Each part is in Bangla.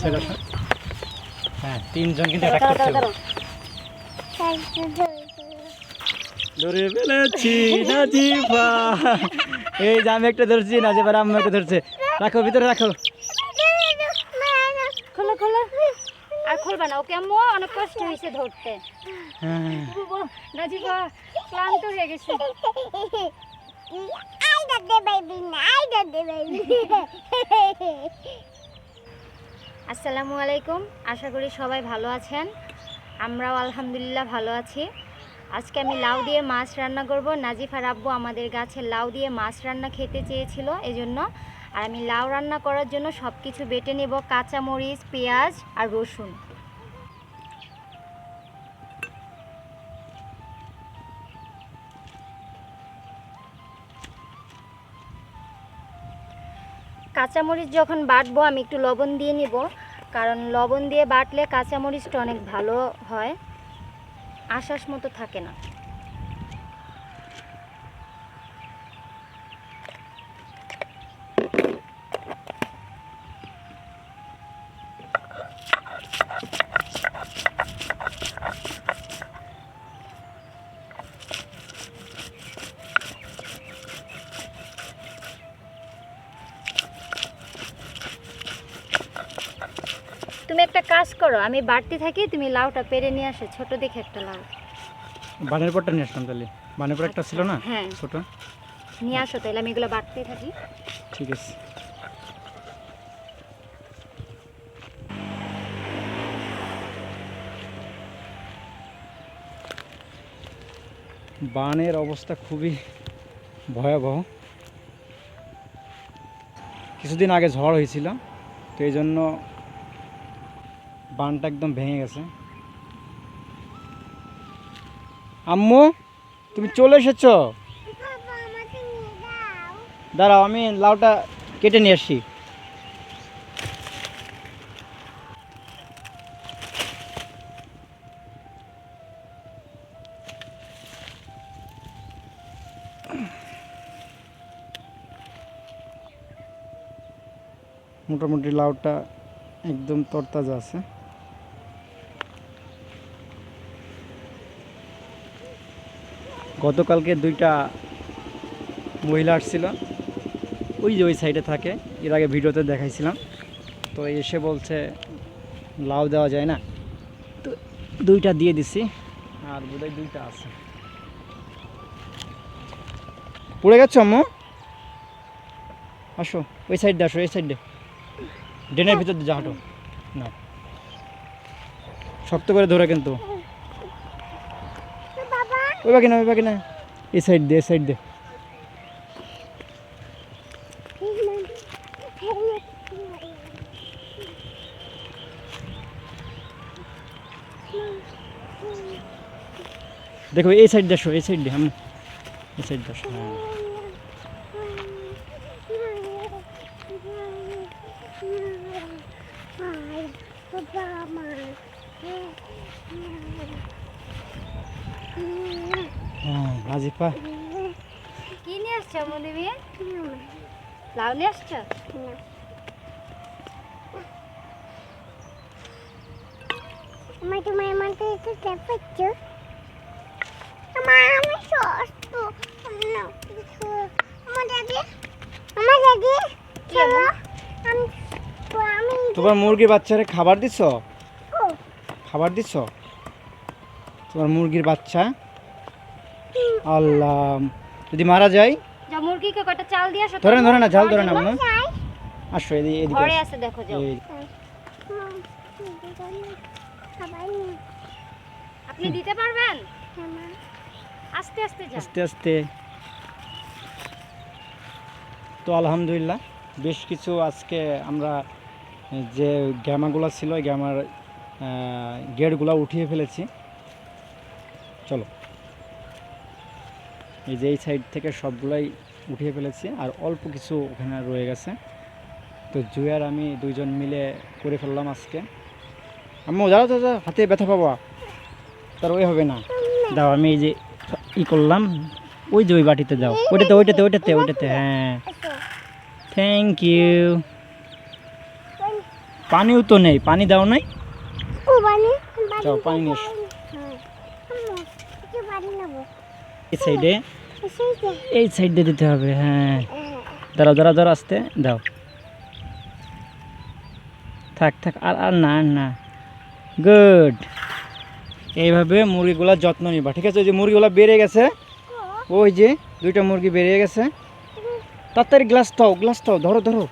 ছেলে। হ্যাঁ তিনজন কিন্তু অ্যাটাক করছে। ধরে ফেলেছি নাজিফা। এই যে আমি একটা ধরছি নাজিফার আম্মু একটা ধরছে। রাখো ভিতরে রাখো। খোলো খোলো। আর খুলবা না ওকে আম্মু অনেক কষ্ট হয়েছে ধরতে। হ্যাঁ। নাজিফা ক্লান্ত হয়ে গেছে। আসসালামু আলাইকুম। আশা করি সবাই ভালো আছেন। আমরাও আলহামদুলিল্লাহ ভালো আছি। আজকে আমি লাউ দিয়ে মাছ রান্না করব। নাজিফার আব্বু আমাদের গাছে লাউ দিয়ে মাছ রান্না খেতে চেয়েছিল এজন্য। আর আমি লাউ রান্না করার জন্য সব কিছু বেটে নেব কাঁচামরিচ, পেঁয়াজ আর রসুন। কাঁচামরিচ যখন বাটবো, আমি একটু লবণ দিয়ে নিব। কারণ লবণ দিয়ে বাটলে কাঁচামরিচটা অনেক ভালো হয়। আশ্বাস মতো থাকে না। কাজ করো আমি বাড়তি থাকি তুমি লাউটা পেরে নিয়ে আসো ছোট দেখে একটা লাউ। বানের পরটা নিয়ে আসলাম তাহলে। বানের পর একটা ছিল না? হ্যাঁ। ছোট? নিয়ে আসো তাহলে আমি এগুলো বাড়তে থাকি। ঠিক আছে। বানের অবস্থা খুবই ভয়াবহ। কিছুদিন আগে ঝড় হয়েছিল তো এই জন্য বানটা একদম ভেঙে গেছে। আম্মু, তুমি চলে এসেছ? দাঁড়াও, আমি লাউটা কেটে নিয়ে আসি মোটামুটি লাউটা একদম তরতাজা আছে। গতকালকে দুইটা মহিলা আসছিল। ওই যে ওই সাইডে থাকে, এর আগে ভিডিওতে দেখাইছিলাম। তো এসে বলছে, লাউ দেওয়া যায় না। তো দুইটা দিয়ে দিছি, আর বোধহয় দুইটা আছে। পড়ে গেছো আম্মু? আসো, ওই সাইডে আসো, এই সাইডে। ড্রেনের ভিতর যা হাঁটো। না শক্ত করে ধরে কিন্তু। ওই বাকি না ওই বাকি না এই সাইড দে এই সাইড দে দেখো এই সাইড দেখো এই সাইড দিয়ে আম্মু এই সাইড দেখো হ্যাঁ হ্যাঁ রাজিপা কি নিয়ে আসছো মৌলবী লাউ নিয়ে আসছো? আমার তোমার আমাকে একটু দেখাচ্ছ আমার আমি সস্ত। আমার দাদি আমার দাদি কি আমি আমি তোমার মুরগির বাচ্চারে খাবার দিছ? খাবার দিছ? তোমার মুরগির বাচ্চা। আল্লাহ যদি মারা যায়? যা মুরগিকে কয়টা চাল দিয়ে আসো। ধরে ধরে না ঝাল ধরে না আম্মু আসো এদিকে এদিকে ঘরে আছে দেখো যাও। আপনি দিতে পারবেন? আস্তে আস্তে যান। আস্তে আস্তে। তো আলহামদুলিল্লাহ বেশ কিছু আজকে আমরা যে গ্যামাগুলো ছিল গ্যামার গেটগুলো উঠিয়ে ফেলেছি। চলো। এই যে এই সাইড থেকে সবগুলাই উঠিয়ে ফেলেছি আর অল্প কিছু ওখানে রয়ে গেছে। তো জুয়ার আমি দুইজন মিলে করে ফেললাম আজকে। আম্মু যাও তো যাও, হাতে ব্যথা পাবা। তার ওই হবে না। দাও আমি এই যে ই করলাম ওই যে ওই বাটিতে দাও। ওইটাতে ওইটাতে ওইটাতে ওইটাতে হ্যাঁ। থ্যাংক ইউ পানিও তো নেই পানি দাও নাই? যাও, পানি নিয়ে এসো। হ্যাঁ আম্মু একটু পানি নেব এই সাইডে এই সাইডে দিতে হবে হ্যাঁ। দাঁড়াও দাঁড়াও দাঁড়াও আসতে দাও থাক থাক আর আর না না। গুড এইভাবে মুরগিগুলোর যত্ন নিবা ঠিক আছে? ওই যে মুরগিগুলো বেড়ে গেছে ওই যে দুইটা মুরগি বেরিয়ে গেছে। তাড়াতাড়ি গ্লাস দাও গ্লাস দাও ধরো ধরো।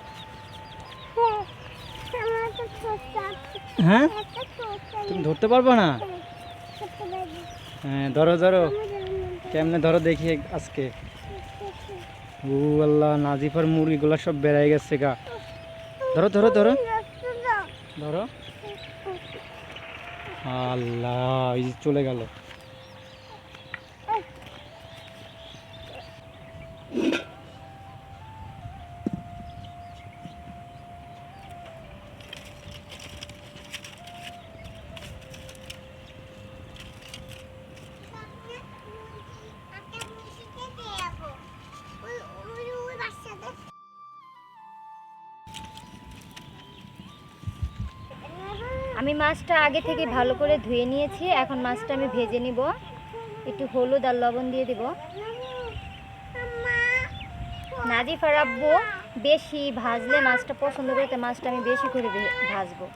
হ্যাঁ? তুমি ধরতে পারব না? হ্যাঁ ধরো ধরো। কেমনে ধরো দেখি আজকে? ও আল্লাহ নাজিফার মুরগিগুলো সব বেড়াই গেছে গা। ধরো ধরো ধরো। ধরো। আল্লাহ, এই চলে গেল। আমি মাছটা আগে থেকে ভালো করে ধুয়ে নিয়েছি এখন মাছটা আমি ভেজে নিব। একটু হলুদ আর লবণ দিয়ে দিব। নাজিফার আব্বু বেশি ভাজলে মাছটা পছন্দ করে তাই মাছটা আমি বেশি করে ভে- ভাজবো।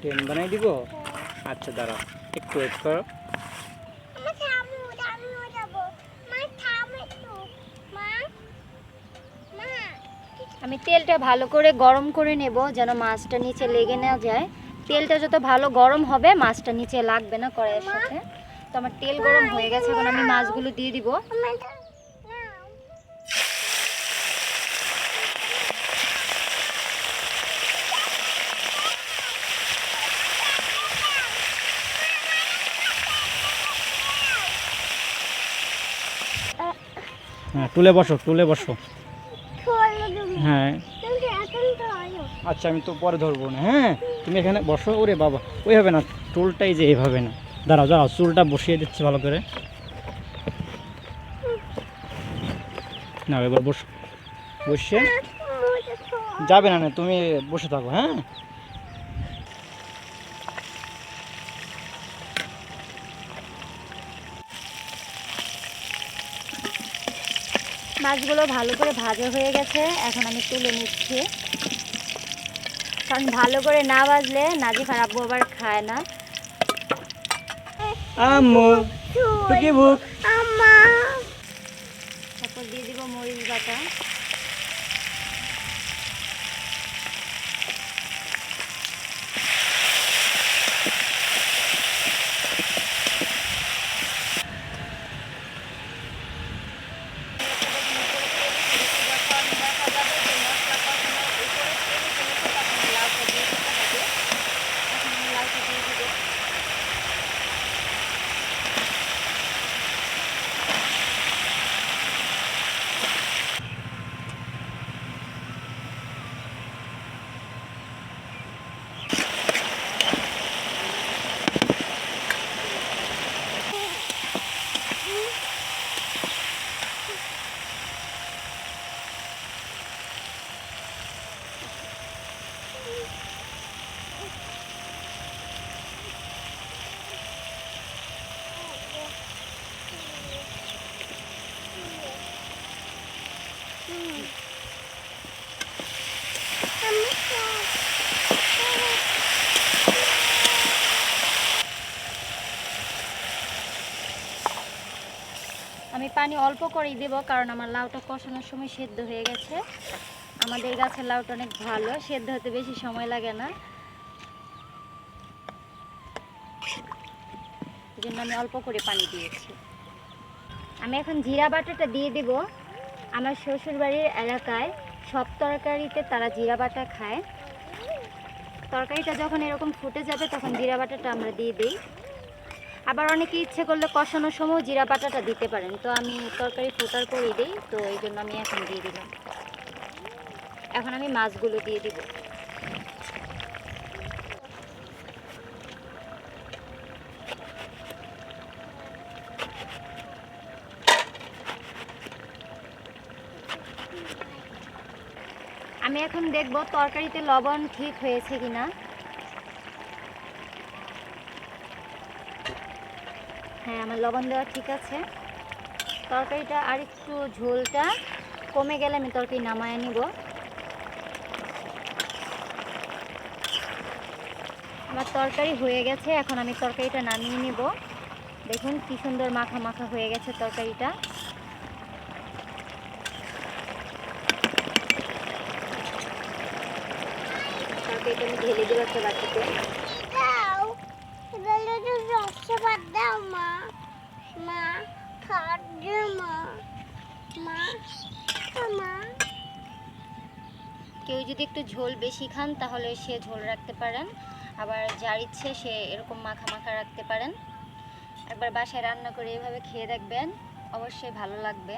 ট্রেন বানাই দিব আচ্ছা দাঁড়াও একটু ওয়েট করো তেলটা ভালো করে গরম করে নেব যেন মাছটা নিচে লেগে না যায়। তেলটা যত ভালো গরম হবে মাছটা নিচে লাগবে না কড়াইয়ের সাথে। তো আমার তেল গরম হয়ে গেছে এখন আমি মাছগুলো দিয়ে দিব। হ্যাঁ টুলে বসো টুলে বসো। হ্যাঁ। আচ্ছা আমি তো পরে ধরবো না হ্যাঁ? তুমি এখানে বসো ওরে বাবা। ওই হবে না চুলটাই যে এইভাবে না। দাঁড়াও দাঁড়াও চুলটা বসিয়ে দিচ্ছে ভালো করে। না এবার বসো বসে। যাবে না না তুমি বসে থাকো হ্যাঁ? মাছগুলো ভালো করে ভাজা হয়ে গেছে। এখন আমি তুলে নিচ্ছি। কারণ ভালো করে না ভাজলে নাজি খারাপ আবার খায় না। আম্মু ভুক। বুক তারপর দিয়ে দিব মরিচ বাটা আমি পানি অল্প করেই দেবো, কারণ আমার লাউটা কষানোর সময় সেদ্ধ হয়ে গেছে। আমাদের গাছের লাউটা অনেক ভালো, সেদ্ধ হতে বেশি সময় লাগে না। জন্য আমি অল্প করে পানি দিয়েছি। আমি এখন জিরা বাটাটা দিয়ে দেব। আমার শ্বশুরবাড়ির এলাকায় সব তরকারিতে তারা জিরা বাটা খায়। তরকারিটা যখন এরকম ফুটে যাবে, তখন জিরা বাটাটা আমরা দিয়ে দিই। আবার অনেকে ইচ্ছে করলে কষানোর সময় জিরা পাটাটা দিতে পারেন। তো আমি তরকারি ফোটার করে দিই, তো এই জন্য আমি এখন দিয়ে দিলাম। এখন আমি মাছগুলো দিয়ে দিব। আমি এখন দেখব তরকারিতে লবণ ঠিক হয়েছে কিনা। আমার লবণ দেওয়া ঠিক আছে। তরকারিটা আর একটু ঝোলটা। কমে গেলে আমি তরকারি নামায় নিব। আমার তরকারি হয়ে গেছে, এখন আমি তরকারিটা নামিয়ে নিব। দেখুন কি সুন্দর মাখা মাখা হয়ে গেছে তরকারিটা। তরকারিটা আমি ঢেলে দেবো একটা বাটিতে। কেউ যদি একটু ঝোল বেশি খান তাহলে সে ঝোল রাখতে পারেন। আবার যার ইচ্ছে সে এরকম মাখা মাখা রাখতে পারেন। একবার বাসায় রান্না করে এভাবে খেয়ে দেখবেন অবশ্যই ভালো লাগবে।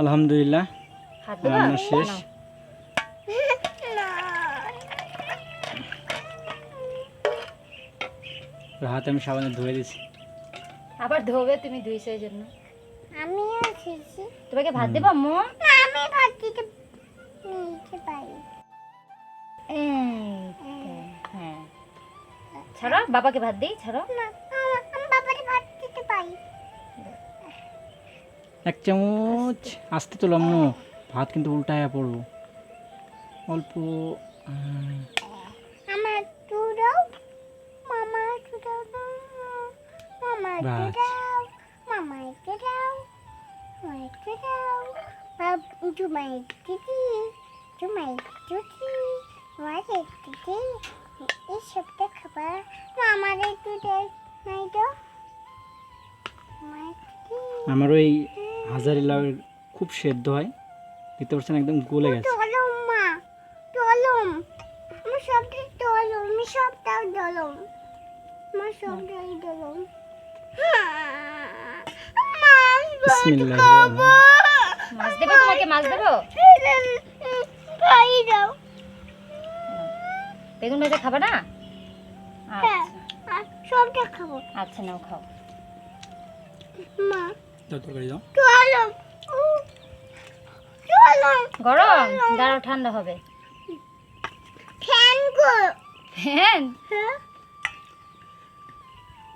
আলহামদুলিল্লাহ রান্না শেষ। হাতে আমি সাবানে ধুয়ে দিছি। আবার ধোবে তুমি ধুইছো এই জন্য। আমিও এসেছি তোমাকে ভাত। দেবো না আমি ভাত দিতে নিতে পারি। তো, হ্যাঁ। ছাড়ো বাবাকে ভাত দিই ছাড়ো। না আমি বাবাকে ভাত দিতে পারি। এক চামচ আস্তে তো লম্ন ভাত কিন্তু উল্টায়া পড়ব অল্প আহ, আমার দাও মামা না। মামা একটু বাব জুমা একটু দি জুমা একটু দি আমার একটু দি এই সবটা খাবার না আমার একটু দে নাই তো? আমার ওই হাজারি লাউয়ের খুব সেদ্ধ হয় দেখতে পাচ্ছেন একদম গলে গেছে। দলম মা দলম আমার সবটা আমি সবটাও দলম আমার সবটাই দলম বিসমিল্লাহির রহমানির মাছ দেবো? তোমাকে মাছ দেবো? দাও বেগুন ভাজা খাবে না? হ্যাঁ আচ্ছা। সবটা খাব আচ্ছা নাও খাও। মা তরকারি দাও দলম দলম গরম? দাঁড়াও ঠান্ডা হবে। ফ্যান? গো ফ্যান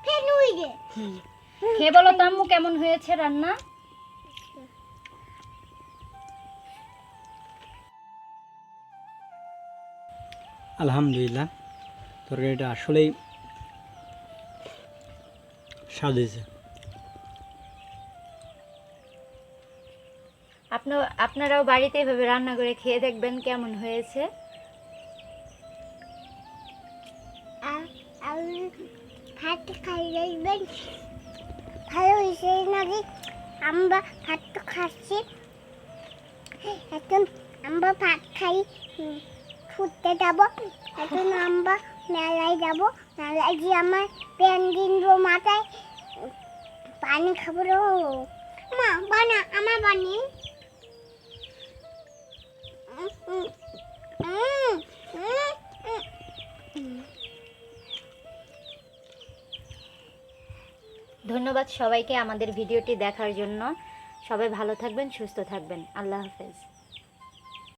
ফ্যান উইগে খেয়ে বলো তো আম্মু কেমন হয়েছে রান্না? আলহামদুলিল্লাহ। তরকারিটা আসলেই স্বাদ হয়েছে আপনার আপনারাও বাড়িতে এভাবে রান্না করে খেয়ে দেখবেন কেমন হয়েছে। ভাত খাই দেখবেন। ভালো হয়েছে নাকি? আমরা ভাত তো খাচ্ছি। এখন আমরা ভাত খাই। ঘুরতে যাব এখন আমরা মেলায় যাব মেলায় গিয়ে আমার প্যান কিনবো মাথায় পানি খাব রে। মা, বানা, আমার বানি। ধন্যবাদ সবাইকে আমাদের ভিডিওটি দেখার জন্য সবাই ভালো থাকবেন, সুস্থ থাকবেন আল্লাহ হাফেজ